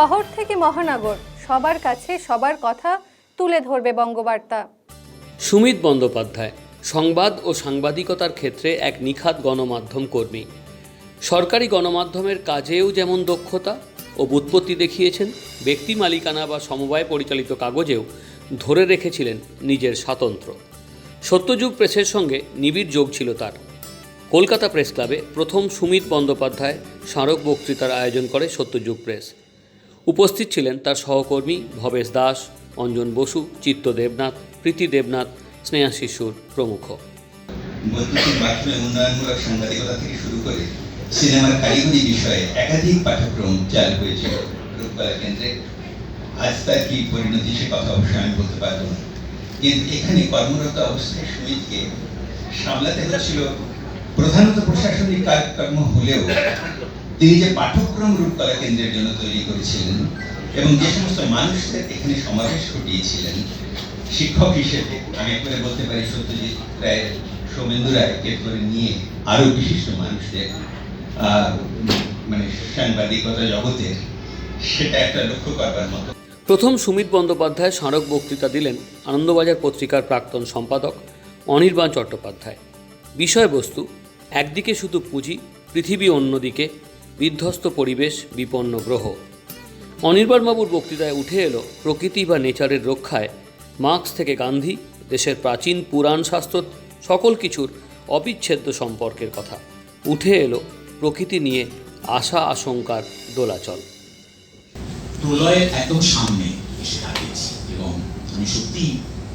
শহর থেকে মহানগর, সবার কাছে সবার কথা তুলে ধরবে বঙ্গবার্তা। সুমিত বন্দ্যোপাধ্যায়, সংবাদ ও সাংবাদিকতার ক্ষেত্রে এক নিখাত গণমাধ্যম কর্মী। সরকারি গণমাধ্যমের কাজেও যেমন দক্ষতা ও বুৎপত্তি দেখিয়েছেন, ব্যক্তি মালিকানা বা সমবায় পরিচালিত কাগজেও ধরে রেখেছিলেন নিজের স্বাতন্ত্র্য সত্যযুগ প্রেসের সঙ্গে নিবিড় যোগ ছিল তার। কলকাতা প্রেস ক্লাবে প্রথম সুমিত বন্দ্যোপাধ্যায় স্মারক বক্তৃতার আয়োজন করে সত্যযুগ প্রেস। উপস্থিত ছিলেন তার সহকর্মী ভবেশ দাস, অঞ্জন বসু, চিত্ত দেবনাথ, প্রীতি দেবনাথ, স্নেহা শিশুর প্রমুখ। সিনেমার কারিগরি বিষয়ে একাধিক পাঠ্যক্রম চালু হয়েছিল রূপকলা কেন্দ্রে। আজ তার কি পরিণতি সে কথা অবশ্য আমি বলতে পারব না। কিন্তু এখানে কর্মরত অবস্থায় সুমিতকে সামলাতে হচ্ছিল প্রধানত প্রশাসনিক কাজকর্ম হলেও তিনি যে পাঠ্যক্রম রূপকলা কেন্দ্রের জন্য তৈরি করেছিলেন এবং যে সমস্ত মানুষদের এখানে সমাবেশ ঘটিয়েছিলেন, শিক্ষক হিসেবে, আমি একবারে বলতে পারি সত্যজিৎ রায়ের, সৌমেন্দু রায়কে ধরে নিয়ে আরও বিশিষ্ট মানুষদের মানে সাংবাদিকতা জগতের সেটা একটা লক্ষ্য করবার মতো। প্রথম সুমিত বন্দ্যোপাধ্যায় স্মারক বক্তৃতা দিলেন আনন্দবাজার পত্রিকার প্রাক্তন সম্পাদক অনির্বাণ চট্টোপাধ্যায়। বিষয়বস্তু, একদিকে শুধু পুঁজি, পৃথিবী অন্যদিকে বিধ্বস্ত পরিবেশ, বিপন্ন গ্রহ। অনির্বাণবাবুর বক্তৃতায় উঠে এলো প্রকৃতি বা নেচারের রক্ষায়। মার্ক্স থেকে গান্ধী, দেশের প্রাচীন পুরাণ শাস্ত্র, সকল কিছুর অবিচ্ছেদ্য সম্পর্কের কথা। উঠে এলো প্রকৃতি নিয়ে আশা আশঙ্কার দোলাচল। প্রলয়ের একদম সামনে এসে দাঁড়িয়েছি এবং আমি সত্যি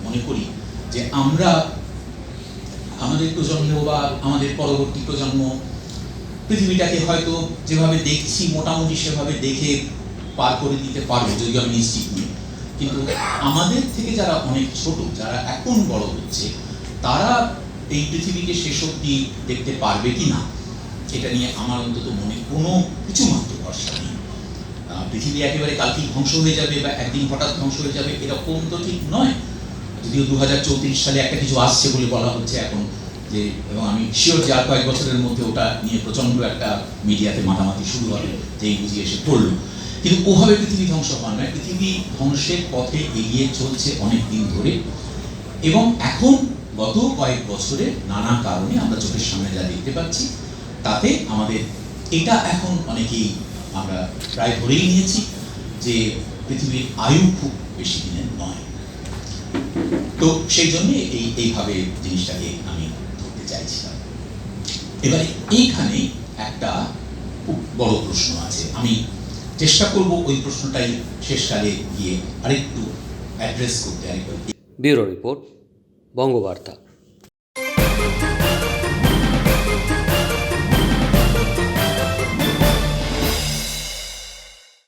মনে করি যে আমরা আমাদের প্রজন্ম বা আমাদের পরবর্তী প্রজন্ম পৃথিবীটাকে হয়তো যেভাবে দেখছি, মোটামুটি সেভাবে দেখে পার করে দিতে পারব, যদিও আমি নিশ্চিত নই। কিন্তু আমাদের থেকে যারা অনেক ছোট, যারা এখন বড় হচ্ছে, তারা এই পৃথিবীকে শেষ অব্দি দেখতে পারবে কি না, এটা নিয়ে আমার অন্তত মনে কোনো কিছু মাত্র ভরসা নেই। পৃথিবী একেবারে কালকে ধ্বংস হয়ে যাবে বা একদিন হঠাৎ ধ্বংস হয়ে যাবে, এরকম তো ঠিক নয়। যদিও দু হাজার চৌত্রিশ সালে একটা কিছু আসছে বলে বলা হচ্ছে, এখন যে, এবং আমি শিওর যে আর কয়েক বছরের মধ্যে ওটা নিয়ে প্রচণ্ড একটা মিডিয়াতে মাতামাতি শুরু হবে যে এই বুঝিয়ে এসে পড়ল। কিন্তু ওভাবে পৃথিবী ধ্বংস হওয়া নয়, পৃথিবী ধ্বংসের পথে এগিয়ে চলছে অনেক দিন ধরে। এবং এখন গত কয়েক বছরে নানা কারণে আমরা চোখের সামনে যা দেখতে পাচ্ছি, তাতে আমাদের এটা এখন অনেকেই আমরা প্রায় ধরেই নিয়েছি যে পৃথিবীর আয়ু খুব বেশি দিনের নয়। তো সেই জন্য এই, এইভাবে জিনিসটাকে আমি চাইছিলাম। এবারে এইখানে একটা বড় প্রশ্ন আছে। আমি চেষ্টা করব ওই প্রশ্নটাই শেষকালে গিয়ে আরেকটু অ্যাড্রেস করতে, আরেকবার ব্যুরো রিপোর্ট, বঙ্গবার্তা।